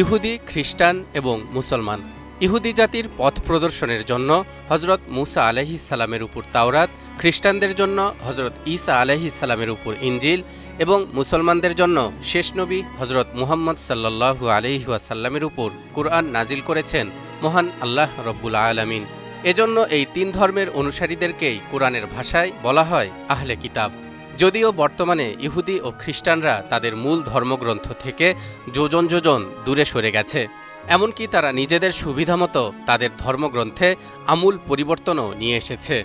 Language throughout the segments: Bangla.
ইহুদি, খ্রিস্টান এবং মুসলমান। ইহুদি জাতির পথ প্রদর্শনের জন্য হজরত মুসা আলহিসাল্লামের উপর তাওরাত, খ্রিস্টানদের জন্য হজরত ঈসা আলহিসাল্লামের উপর ইঞ্জিল এবং মুসলমানদের জন্য শেষ নবী হজরত মুহাম্মদ সাল্লাহু আলহিহাসাল্লামের উপর কুরআন নাজিল করেছেন মহান আল্লাহ রব্বুল আলমিন। এজন্য এই তিন ধর্মের অনুসারীদেরকেই কোরআনের ভাষায় বলা হয় আহলে কিতাব। যদিও বর্তমানে ইহুদি ও খ্রিস্টানরা তাদের মূল ধর্মগ্রন্থ থেকে যোজন যোজন দূরে সরে গেছে, এমনকি তারা নিজেদের সুবিধামতো তাদের ধর্মগ্রন্থে আমূল পরিবর্তনও নিয়ে এসেছে।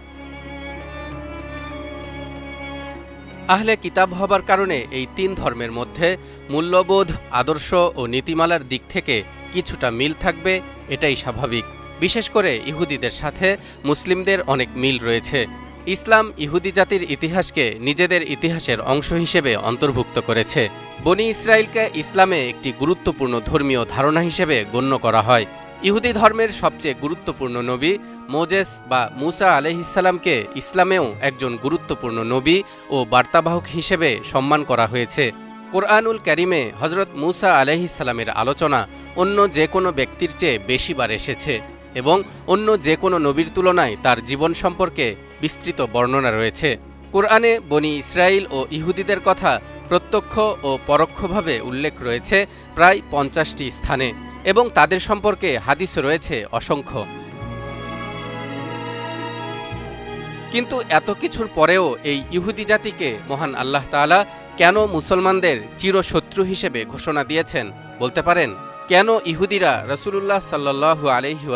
আহলে কিতাব হবার কারণে এই তিন ধর্মের মধ্যে মূল্যবোধ, আদর্শ ও নীতিমালার দিক থেকে কিছুটা মিল থাকবে, এটাই স্বাভাবিক। বিশেষ করে ইহুদিদের সাথে মুসলিমদের অনেক মিল রয়েছে। ইসলাম ইহুদি জাতির ইতিহাসকে নিজেদের ইতিহাসের অংশ হিসেবে অন্তর্ভুক্ত করেছে। বনি ইসরায়েলকে ইসলামে একটি গুরুত্বপূর্ণ ধর্মীয় ধারণা হিসেবে গণ্য করা হয়। ইহুদি ধর্মের সবচেয়ে গুরুত্বপূর্ণ নবী মোজেস বা মুসা আলহিসাল্লামকে ইসলামেও একজন গুরুত্বপূর্ণ নবী ও বার্তাবাহক হিসেবে সম্মান করা হয়েছে। কোরআনুল ক্যারিমে হজরত মুসা আলহিসাল্লামের আলোচনা অন্য যে কোনো ব্যক্তির চেয়ে বেশিবার এসেছে এবং অন্য যে কোনো নবীর তুলনায় তার জীবন সম্পর্কে বিস্তৃত বর্ণনা রয়েছে। কোরআনে বনি ইসরায়েল ও ইহুদিদের কথা প্রত্যক্ষ ও পরোক্ষভাবে উল্লেখ রয়েছে প্রায় পঞ্চাশটি স্থানে এবং তাদের সম্পর্কে হাদিস রয়েছে অসংখ্য। কিন্তু এত কিছুর পরেও এই ইহুদি জাতিকে মহান আল্লাহ তালা কেন মুসলমানদের চিরশত্রু হিসেবে ঘোষণা দিয়েছেন বলতে পারেন? কেন ইহুদিরা রসুলুল্লাহ সাল্লু আলহি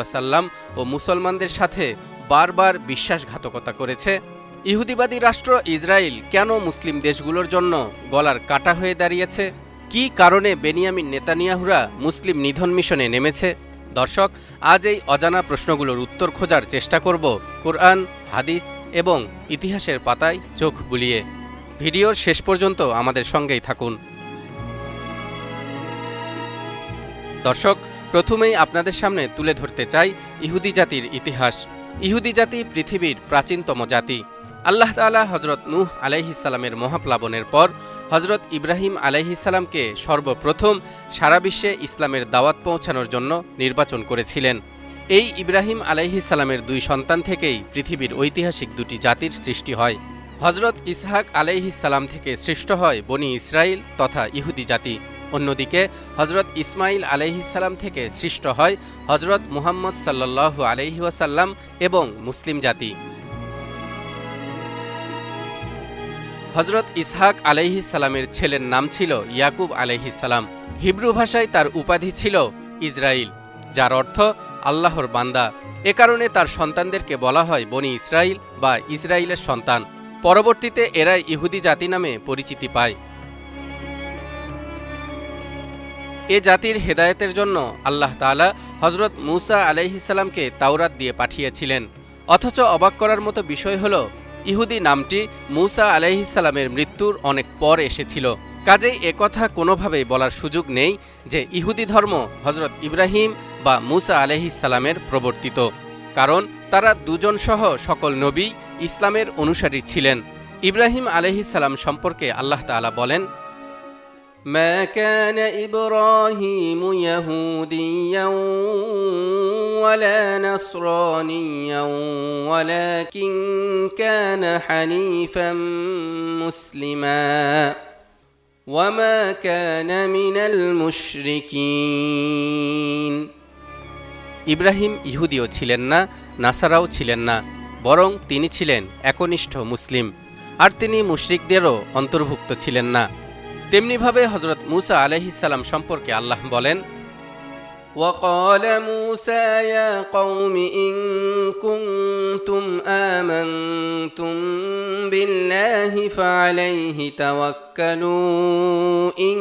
ও মুসলমানদের সাথে বারবার বিশ্বাসঘাতকতা করেছে। ইহুদিবাদী রাষ্ট্র ইসরায়েল কেন মুসলিম দেশগুলোর জন্য গলার কাটা হয়ে দাঁড়িয়েছে? কি কারণে বেনিয়ামিন নেতানিয়াহুরা মুসলিম নিধন মিশনে নেমেছে? দর্শক, আজ এই অজানা প্রশ্নগুলোর উত্তর খোঁজার চেষ্টা করব কোরআন, হাদিস এবং ইতিহাসের পাতায় চোখ বুলিয়ে। ভিডিওর শেষ পর্যন্ত আমাদের সঙ্গেই থাকুন। দর্শক, প্রথমেই আপনাদের সামনে তুলে ধরতে চাই ইহুদি জাতির ইতিহাস। ইহুদি জাতি পৃথিবীর প্রাচীনতম জাতি। আল্লাহ তালা হজরত নূহ আলাইহিসাল্লামের মহাপ্লাবনের পর হজরত ইব্রাহিম আলাইহিসাল্লামকে সর্বপ্রথম সারা বিশ্বে ইসলামের দাওয়াত পৌঁছানোর জন্য নির্বাচন করেছিলেন। এই ইব্রাহিম আলাইহিসাল্লামের দুই সন্তান থেকেই পৃথিবীর ঐতিহাসিক দুটি জাতির সৃষ্টি হয়। হজরত ইসহাক আলাইহিসাল্লাম থেকে সৃষ্ট হয় বনি ইসরায়েল তথা ইহুদি জাতি। অন্যদিকে হজরত ইসমাইল আলহিসাল্লাম থেকে সৃষ্ট হয় হজরত মুহাম্মদ সাল্লাহ আলহি ওয়াসাল্লাম এবং মুসলিম জাতি। হজরত ইসহাক আলহিসাল্লামের ছেলের নাম ছিল ইয়াকুব আলহিসাল্লাম হিব্রু ভাষায় তার উপাধি ছিল ইসরায়েল যার অর্থ আল্লাহর বান্দা। এ কারণে তার সন্তানদেরকে বলা হয় বনি ইসরায়েল বা ইসরায়েলের সন্তান। পরবর্তীতে এরাই ইহুদি জাতি নামে পরিচিতি পায়। এ জাতির হেদায়েতের জন্য আল্লাহ তালা হজরত মুসা আলাইহিসাল্লামকে তাওরাত দিয়ে পাঠিয়েছিলেন। অথচ অবাক করার মতো বিষয় হল, ইহুদি নামটি মুসা আলাইহিসাল্লামের মৃত্যুর অনেক পর এসেছিল। কাজেই একথা কোনোভাবেই বলার সুযোগ নেই যে ইহুদি ধর্ম হজরত ইব্রাহিম বা মুসা আলহিসাল্লামের প্রবর্তিত। কারণ তারা দুজন সহ সকল নবী ইসলামের অনুসারী ছিলেন। ইব্রাহিম আলহিসাল্লাম সম্পর্কে আল্লাহ তালা বলেন ما كان ابراهيم يهوديا ولا نصرانيا ولكن كان حنيفا مسلما وما كان من المشركين ইব্রাহিম ইহুদিও ছিলেন না নাসারাও ছিলেন না বরং তিনি ছিলেন একনিষ্ঠ মুসলিম আর তিনি মুশরিকদেরও অন্তর্ভুক্ত ছিলেন না তেমনিভাবে হজরত মুসা আলহিসাল্লাম সম্পর্কে আল্লাহ বলেন وقال موسى يا قوم إن كنتم آمنتم بالله فعليه توكلوا إن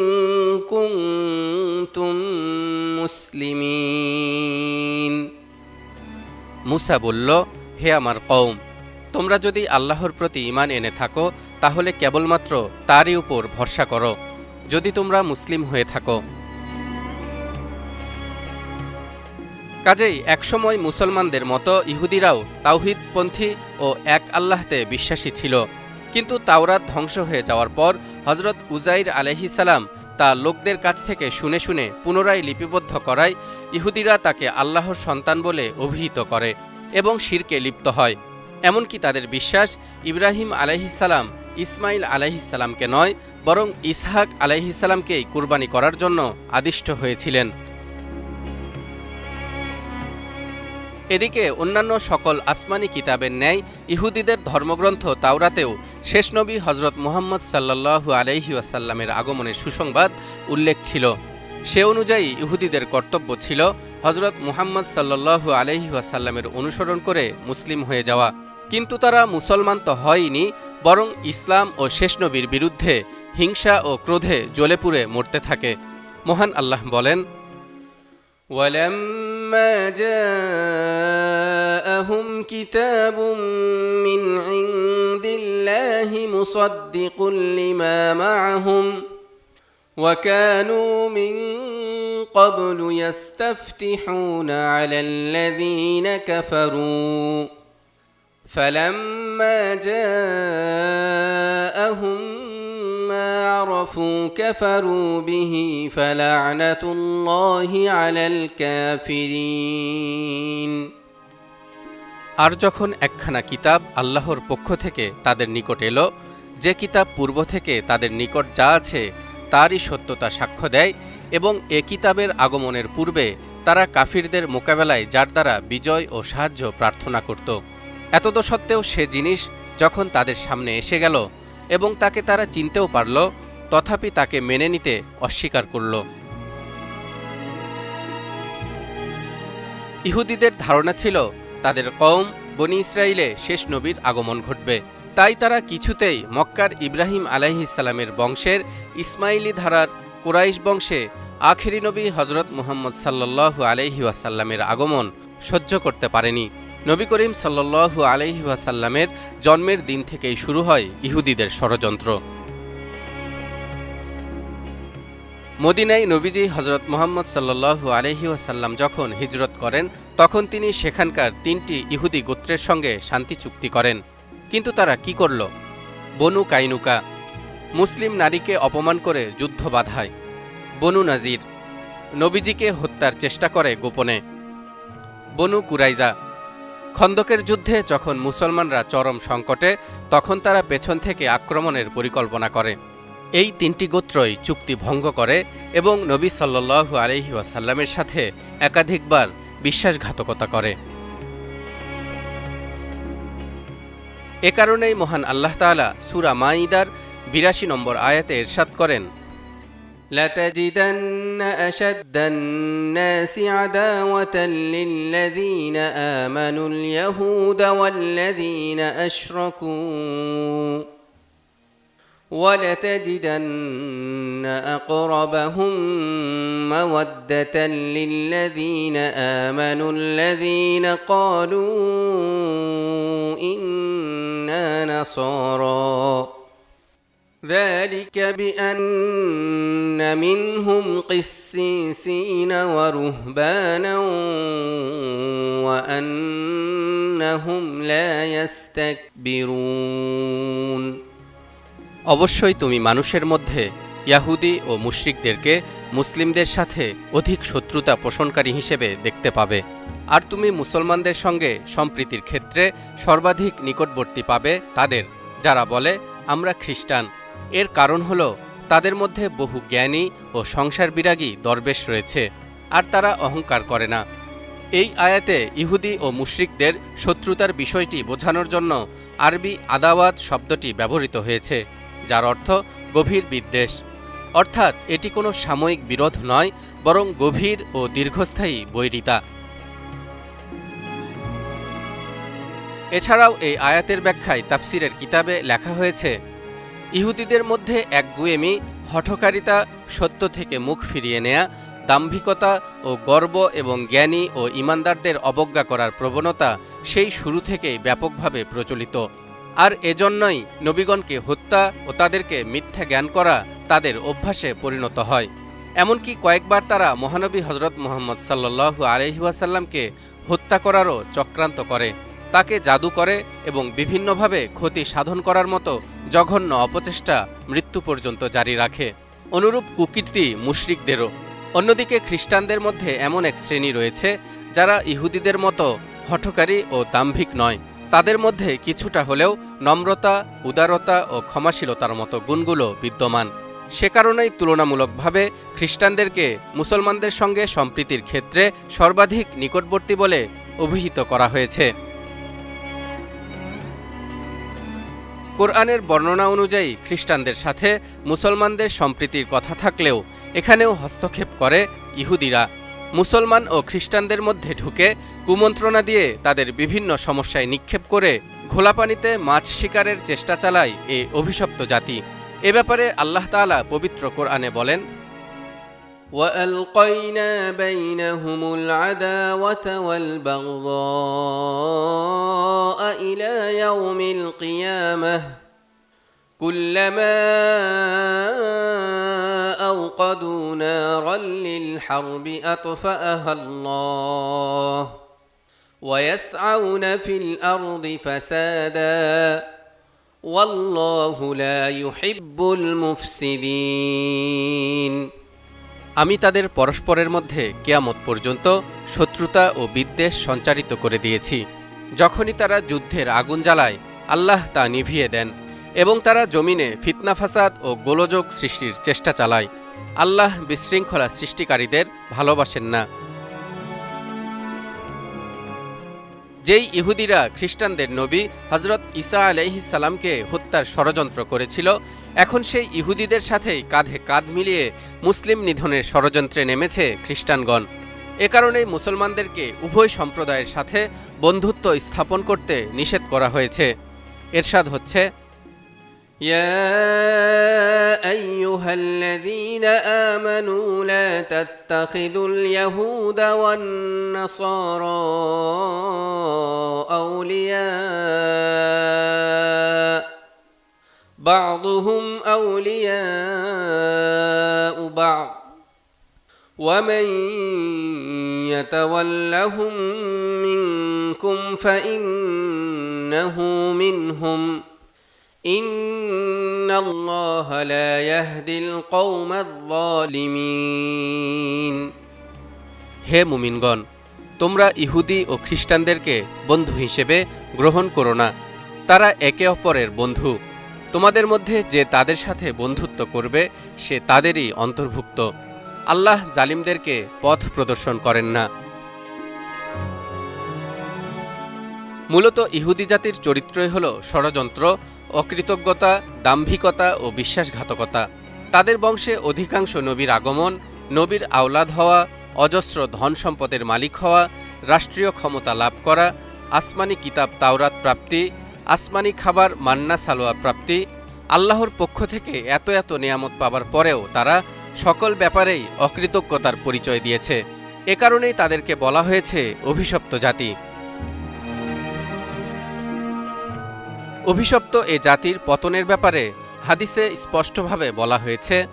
كنتم مسلمين মুসা বলল হে আমার কৌম তোমরা যদি আল্লাহর প্রতি ইমান এনে থাকো, তাহলে কেবলমাত্র তারই উপর ভরসা করো, যদি তোমরা মুসলিম হয়ে থাকো। কাজেই একসময় মুসলমানদের মতো ইহুদিরাও তাওহিদপন্থী ও এক আল্লাহতে বিশ্বাসী ছিল। কিন্তু তাওরাত ধ্বংস হয়ে যাওয়ার পর হজরত উজাইর আলহিসাল্লাম তা লোকদের কাছ থেকে শুনে শুনে পুনরায় লিপিবদ্ধ করায় ইহুদিরা তাকে আল্লাহর সন্তান বলে অভিহিত করে এবং শিরকে লিপ্ত হয়। এমনকি তাদের বিশ্বাস ইব্রাহিম আলাইহিসাল্লাম ইসমাইল আলাইহিসাল্লামকে নয়, বরং ইসহাক আলাইহিসাল্লামকেই কুরবানি করার জন্য আদিষ্ট হয়েছিলেন। এদিকে অন্যান্য সকল আসমানি কিতাবের ন্যায় ইহুদিদের ধর্মগ্রন্থ তাওরাতেও শেষ নবী হজরত মুহাম্মদ সাল্লাল্লাহু আলাইহি ওয়াসাল্লামের আগমনের সুসংবাদ উল্লেখ ছিল। সে অনুযায়ী ইহুদিদের কর্তব্য ছিল হজরত মুহাম্মদ সাল্লাল্লাহু আলাইহি ওয়াসাল্লামের অনুসরণ করে মুসলিম হয়ে যাওয়া। কিন্তু তারা মুসলমান তো হয়নি বরং ইসলাম ও শেষ নবীর বিরুদ্ধে হিংসা ও ক্রোধে জ্বলে পুড়ে মরতে থাকে মহান আল্লাহ বলেন ولما جاءهم كتاب من عند الله مصدق لما معهم وكانوا من قبل يستفتحون على الذين كفروا فلما جاءهم ما عرفوا كفروا به فلعنة الله على الكافرين আর যখন একখানা কিতাব আল্লাহর পক্ষ থেকে তাদের নিকট এলো যে কিতাব পূর্ব থেকে তাদের নিকট যা আছে তারই সত্যতা সাক্ষ্য দেয় এবং এ কিতাবের আগমনের পূর্বে তারা কাফিরদের মোকাবেলায় যার দ্বারা বিজয় ও সাহায্য প্রার্থনা করত এতদ সত্ত্বেও সে জিনিস যখন তাদের সামনে এসে গেল এবং তাকে তারা চিনতেও পারল, তথাপি তাকে মেনে নিতে অস্বীকার করল। ইহুদিদের ধারণা ছিল, তাদের কম বনি ইসরায়েলে শেষ নবীর আগমন ঘটবে। তাই তারা কিছুতেই মক্কার ইব্রাহিম আলাইহিসালামের বংশের ইসমাইলি ধারার কুরাইশ বংশে আখেরি নবী হজরত মুহাম্মদ সাল্লাল্লাহু আলাইহি ওয়াসাল্লামের আগমন সহ্য করতে পারেনি। নবী করিম সাল্লাল্লাহু আলাইহি ওয়াসাল্লামের জন্মের দিন থেকেই শুরু হয় ইহুদিদের ষড়যন্ত্র। মদিনায় নবীজি হজরত মোহাম্মদ সাল্লাল্লাহু আলহি ওয়াসাল্লাম যখন হিজরত করেন, তখন তিনি সেখানকার তিনটি ইহুদি গোত্রের সঙ্গে শান্তি চুক্তি করেন। কিন্তু তারা কি করল? বনু কাইনুকা, মুসলিম নারীকে অপমান করে যুদ্ধ বাধায়। বনু নাজির, নবীজিকে হত্যার চেষ্টা করে গোপনে। বনু কুরাইজা খন্দকের যুদ্ধে যখন মুসলমানরা চরম সংকটে, তখন তারা পেছন থেকে আক্রমণের পরিকল্পনা করে। এই তিনটি গোত্রই চুক্তি ভঙ্গ করে এবং নবী সাল্লু আলহি ওয়াসাল্লামের সাথে একাধিকবার বিশ্বাসঘাতকতা করে। এ কারণেই মহান আল্লাহ তাআলা সূরা মাঈদার বিরাশি নম্বর আয়াতে এরশাদ করেন لتجدن أشد الناس عداوة للذين آمنوا اليهود والذين أشركوا ولتجدن أقربهم مودة للذين آمنوا الذين قالوا إنا نصارى. ذلك بأن منهم قسيسين ورهبانا وأنهم لا يستكبرون অবশ্যই তুমি মানুষের মধ্যে ইয়াহুদি ও মুশরিকদেরকে মুসলিমদের সাথে অধিক শত্রুতা পোষণকারী হিসেবে দেখতে পাবে আর তুমি মুসলমানদের সঙ্গে সম্প্রীতির ক্ষেত্রে সর্বাধিক নিকটবর্তী পাবে তাদের যারা বলে আমরা খ্রিস্টান এর কারণ হল তাদের মধ্যে বহু জ্ঞানী ও সংসার বিরাগী দরবেশ রয়েছে, আর তারা অহংকার করে না। এই আয়াতে ইহুদি ও মুশরিকদের শত্রুতার বিষয়টি বোঝানোর জন্য আরবি আদাওয়াত শব্দটি ব্যবহৃত হয়েছে, যার অর্থ গভীর বিদ্বেষ। অর্থাৎ এটি কোনো সাময়িক বিরোধ নয়, বরং গভীর ও দীর্ঘস্থায়ী বৈরিতা। এছাড়াও এই আয়াতের ব্যাখ্যায় তাফসিরের কিতাবে লেখা হয়েছে ইহুদিদের মধ্যে এক গুয়েমি হঠকারিতা সত্য থেকে মুখ ফিরিয়ে নেয়া, দাম্ভিকতা ও গর্ব এবং জ্ঞানী ও ইমানদারদের অবজ্ঞা করার প্রবণতা সেই শুরু থেকেই ব্যাপকভাবে প্রচলিত। আর এজন্যই নবীগণকে হত্যা ও তাদেরকে মিথ্যা জ্ঞান করা তাদের অভ্যাসে পরিণত হয়। এমনকি কয়েকবার তারা মহানবী হজরত মোহাম্মদ সাল্লু আলহিহাসাল্লামকে হত্যা করারও চক্রান্ত করে। তাকে জাদু করে এবং বিভিন্নভাবে ক্ষতি সাধন করার মতো জঘন্য অপচেষ্টা মৃত্যু পর্যন্ত জারি রাখে। অনুরূপ কুকীর্তি মুশরিকদেরও। অন্যদিকে খ্রিস্টানদের মধ্যে এমন এক শ্রেণি রয়েছে যারা ইহুদিদের মতো হঠকারী ও দাম্ভিক নয়। তাদের মধ্যে কিছুটা হলেও নম্রতা, উদারতা ও ক্ষমাশীলতার মতো গুণগুলো বিদ্যমান। সে কারণেই তুলনামূলকভাবে খ্রিস্টানদেরকে মুসলমানদের সঙ্গে সম্প্রীতির ক্ষেত্রে সর্বাধিক নিকটবর্তী বলে অভিহিত করা হয়েছে। কোরআনের বর্ণনা অনুযায়ী খ্রিস্টানদের সাথে মুসলমানদের সম্প্রীতির কথা থাকলেও এখানেও হস্তক্ষেপ করে ইহুদিরা। মুসলমান ও খ্রিস্টানদের মধ্যে ঢুকে কুমন্ত্রণা দিয়ে তাদের বিভিন্ন সমস্যায় নিক্ষেপ করে ঘোলাপানিতে মাছ শিকারের চেষ্টা চালায় এ অভিশপ্ত জাতি। এ ব্যাপারে আল্লাহ তালা পবিত্র কোরআনে বলেন وألقينا بينهم العداوة والبغضاء إلى يوم القيامة. كلما أوقدوا نارا للحرب أطفأها الله. ويسعون في الأرض فسادا. والله لا يحب المفسدين. আমি তাদের পরস্পরের মধ্যে কেয়ামত পর্যন্ত শত্রুতা ও বিদ্বেষ সঞ্চারিত করে দিয়েছি। যখনই তারা যুদ্ধের আগুন জ্বালায়, আল্লাহ তা নিভিয়ে দেন এবং তারা জমিনে ফিতনা ফাসাদ ও গোলযোগ সৃষ্টির চেষ্টা চালায়। আল্লাহ বিশৃঙ্খলা সৃষ্টিকারীদের ভালোবাসেন না। যেই ইহুদিরা খ্রিস্টানদের নবী হজরত ঈসা আলাইহিসাল্লামকে হত্যার ষড়যন্ত্র করেছিল এখন সেই ইহুদিদের সাথেই কাঁধে কাঁধ মিলিয়ে মুসলিম নিধনের ষড়যন্ত্রে নেমেছে খ্রিস্টানগণ এ কারণেই মুসলমানদেরকে উভয় সম্প্রদায়ের সাথে বন্ধুত্ব স্থাপন করতে নিষেধ করা হয়েছে এরশাদ হচ্ছে يا ايها الذين امنوا لا تتخذوا اليهود والنصارى اولياء بعضهم اولياء بعض ومن يتولهم منكم فانه منهم ان الله لا يهدي القوم الظالمين হে মুমিনগণ তোমরা ইহুদি ও খ্রিস্টানদেরকে বন্ধু হিসেবে গ্রহণ করো না তারা একে অপরের বন্ধু তোমাদের মধ্যে যে তাদের সাথে বন্ধুত্ব করবে, সে তাদেরই অন্তর্ভুক্ত। আল্লাহ জালিমদেরকে পথ প্রদর্শন করেন না। মূলত ইহুদি জাতির চরিত্রই হল ষড়যন্ত্র, অকৃতজ্ঞতা, দাম্ভিকতা ও বিশ্বাসঘাতকতা। তাদের বংশে অধিকাংশ নবীর আগমন, নবীর আওলাদ হওয়া, অজস্র ধন সম্পদের মালিক হওয়া, রাষ্ট্রীয় ক্ষমতা লাভ করা, আসমানি কিতাব তাওরাত প্রাপ্তি আসমানি খাবার মান্না সালোয়া প্রাপ্তি, আল্লাহর পক্ষ থেকে এত এত নিয়ামত পাবার পরেও তারা সকল ব্যাপারেই অকৃতজ্ঞতার পরিচয় দিয়েছে। এ কারণেই তাদেরকে বলা হয়েছে, অভিশপ্ত জাতি। অভিশপ্ত এ জাতির পতনের ব্যাপারে হাদিসে স্পষ্টভাবে বলা হয়েছে,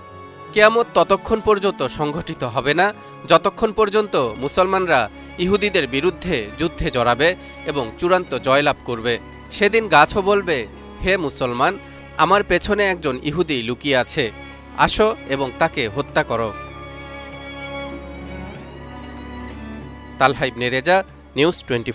কেয়ামত ততক্ষণ পর্যন্ত সংঘটিত হবে না, যতক্ষণ পর্যন্ত মুসলমানরা ইহুদিদের বিরুদ্ধে যুদ্ধে জড়াবে এবং চূড়ান্ত জয়লাভ করবে। সেদিন গাছও বলবে, হে মুসলমান, আমার পেছনে একজন ইহুদি লুকিয়ে আছে। আসো এবং তাকে হত্যা করো। তালহাইব নেরেজা নিউজ টোয়েন্টি